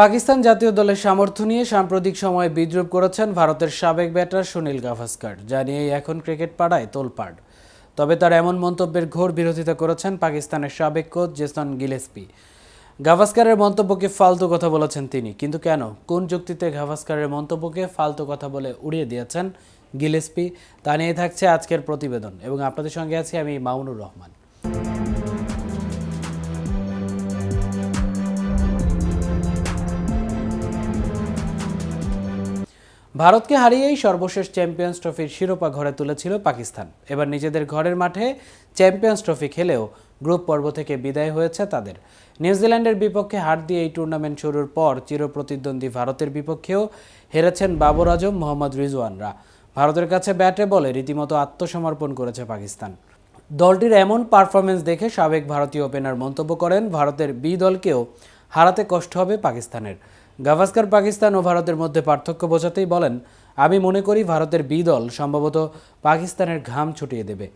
পাকিস্তান জাতীয় দলের সামর্থ্য নিয়ে সাম্প্রতিক সময়ে বিদ্রুপ করেছেন ভারতের সাবেক ব্যাটার সুনীল গাভাস্কার, যা নিয়েই এখন ক্রিকেট পাড়ায় তোলপাড়। তবে তার এমন মন্তব্যের ঘোর বিরোধিতা করেছেন পাকিস্তানের সাবেক কোচ জেসন গিলেসপি। গাভাস্কারের মন্তব্যকে ফালতু কথা বলেছেন তিনি, কিন্তু কেন? কোন যুক্তিতে গাভাস্কারের মন্তব্যকে ফালতু কথা বলে উড়িয়ে দিয়েছেন গিলেসপি, তা নিয়ে থাকছে আজকের প্রতিবেদন। এবং আপনাদের সঙ্গে আছি আমি মামুনুর রহমান। ভারতকে হারিয়েই সর্বশেষ চ্যাম্পিয়ন্স ট্রফির শিরোপা ঘরে তুলেছিল পাকিস্তান। এবার নিজেদের ঘরের মাঠে চ্যাম্পিয়ন্স ট্রফি খেলেও গ্রুপ পর্ব থেকে বিদায় হয়েছে তাদের। নিউজিল্যান্ডের বিপক্ষে হার দিয়ে এই টুর্নামেন্ট শুরুর পর চিরপ্রতিদ্বন্দ্বী ভারতের বিপক্ষেও হেরেছেন বাবর আজম, মোহাম্মদ রিজওয়ানরা। ভারতের কাছে ব্যাটে বলে রীতিমতো আত্মসমর্পণ করেছে পাকিস্তান। দলটির এমন পারফরমেন্স দেখে সাবেক ভারতীয় ওপেনার মন্তব্য করেন, ভারতের বি দলকেও হারাতে কষ্ট হবে পাকিস্তানের। গাভাস্কার পাকিস্তান ও ভারতের মধ্যে পার্থক্য বোঝাতেই বলেন, আমি মনে করি ভারতের বি দল সম্ভবত পাকিস্তানের ঘাম ছুটিয়ে দেবে।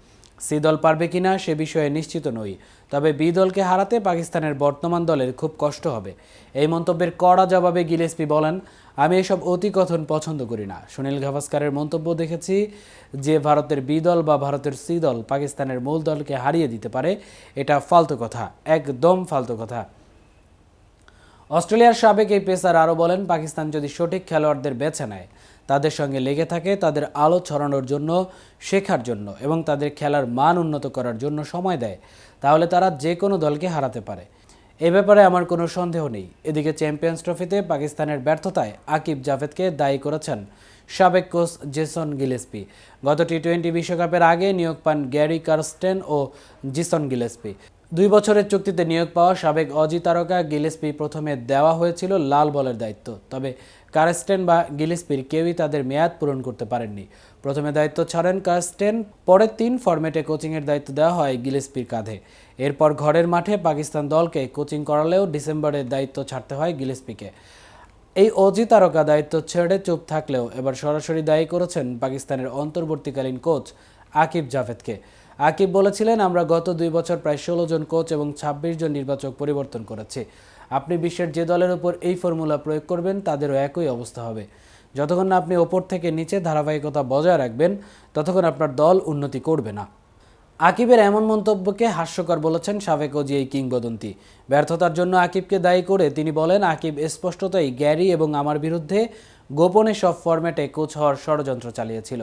সি দল পারবে কিনা সে বিষয়ে নিশ্চিত নই। তবে বি দলকে হারাতে পাকিস্তানের বর্তমান দলের খুব কষ্ট হবে। এই মন্তব্যের কড়া জবাবে গিলেসপি বলেন, আমি এসব অতিকথন পছন্দ করি না। সুনীল গাভাস্কারের মন্তব্য দেখেছি, যে ভারতের বি দল বা ভারতের সি দল পাকিস্তানের মূল দলকে হারিয়ে দিতে পারে, এটা ফালতু কথা, একদম ফালতু কথা। অস্ট্রেলিয়ার সাবেক এই পেসার আরও বলেন, পাকিস্তান যদি সঠিক খেলোয়াড়দের বেছে নেয়, তাদের সঙ্গে লেগে থাকে, তাদের আলো ছড়ানোর জন্য, শেখার জন্য এবং তাদের খেলার মান উন্নত করার জন্য সময় দেয়, তাহলে তারা যে কোনো দলকে হারাতে পারে। এ ব্যাপারে আমার কোনো সন্দেহ নেই। এদিকে চ্যাম্পিয়ন্স ট্রফিতে পাকিস্তানের ব্যর্থতায় আকিব জাভেদকে দায়ী করেছেন সাবেক কোচ জেসন গিলেসপি। গত টি টোয়েন্টি বিশ্বকাপের আগে নিয়োগ পান গ্যারি কার্স্টেন ও জিসন গিলেসপি। দুই বছরের চুক্তিতে নিয়োগ পাওয়া সাবেক অজি তারকা গিলেসপি প্রথমে দেওয়া হয়েছিল লাল বলের দায়িত্ব, তবে কারেস্টেন বা গিলেসপির কেউই তাদের মেয়াদ পূরণ করতে পারেননি। প্রথমে দায়িত্ব ছাড়েন কারেস্টেন, পরে তিন ফরম্যাটে কোচিংয়ের দায়িত্ব দেওয়া হয় গিলেসপির কাঁধে। এরপর ঘরের মাঠে পাকিস্তান দলকে কোচিং করালেও ডিসেম্বরের দায়িত্ব ছাড়তে হয় গিলেসপিকে। এই অজি তারকা দায়িত্ব ছেড়ে চুপ থাকলেও এবার সরাসরি দায়ী করেছেন পাকিস্তানের অন্তর্বর্তীকালীন কোচ আকিব জাভেদকে। আকিব বলেছিলেন, আমরা গত দুই বছর প্রায় ষোলো জন কোচ এবং ২৬ জন নির্বাচক পরিবর্তন করেছি। আপনি বিশ্বের যে দলের উপর এই ফর্মুলা প্রয়োগ করবেন, তাদেরও একই অবস্থা হবে। যতক্ষণ না আপনি ওপর থেকে নিচে ধারাবাহিকতা বজায় রাখবেন, ততক্ষণ আপনার দল উন্নতি করবে না। আকিবের এমন মন্তব্যকে হাস্যকর বলেছেন সাবেক ওজি এই কিংবদন্তি। ব্যর্থতার জন্য আকিবকে দায়ী করে তিনি বলেন, আকিব স্পষ্টতই গ্যারি এবং আমার বিরুদ্ধে গোপনে সব ফরম্যাটে কোচ হওয়ার ষড়যন্ত্র চালিয়েছিল।